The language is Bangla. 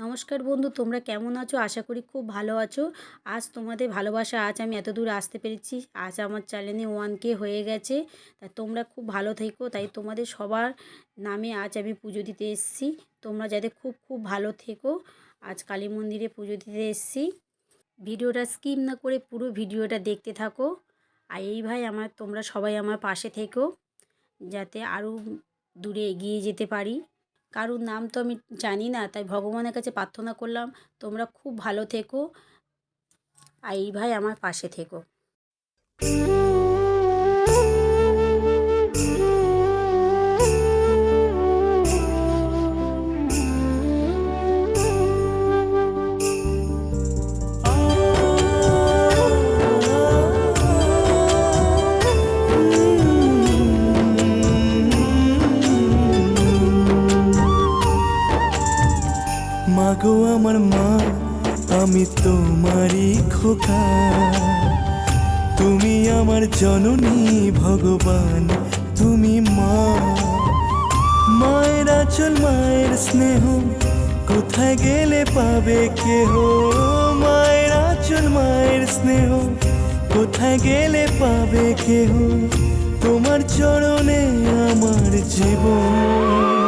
নমস্কার বন্ধু, তোমরা কেমন আছো? আশা করি খুব ভালো আছো। আজ তোমাদের ভালোবাসা, আজ আমি এত দূর আসতে পেরেছি। আজ আমার চ্যানেলে ওয়ান কে হয়ে গেছে, তা তোমরা খুব ভালো থেকো। তাই তোমাদের সবার নামে আজ আমি পুজো দিতে এসেছি। তোমরা যাতে খুব খুব ভালো থেকো, আজ কালী মন্দিরে পুজো দিতে এসেছি। ভিডিওটা স্কিপ না করে পুরো ভিডিওটা দেখতে থাকো। আর এই ভাই আমার, তোমরা সবাই আমার পাশে থেকো, যাতে আরও দূরে এগিয়ে যেতে পারি। কারুর নাম তো আমি জানি না, তাই ভগবানের কাছে প্রার্থনা করলাম, তোমরা খুব ভালো থেকো। আর ভাই আমার পাশে থেকো। মাগো আমার মা, আমি তোমারই খোকা। তুমি আমার জননী ভগবান, তুমি মা। মায়ের আচল, মায়ের স্নেহ, কোথায় গেলে পাবে কেহ? মায়ের আচল, মায়ের স্নেহ, কোথায় গেলে পাবে কেহ? তোমার চরণে আমার জীবন।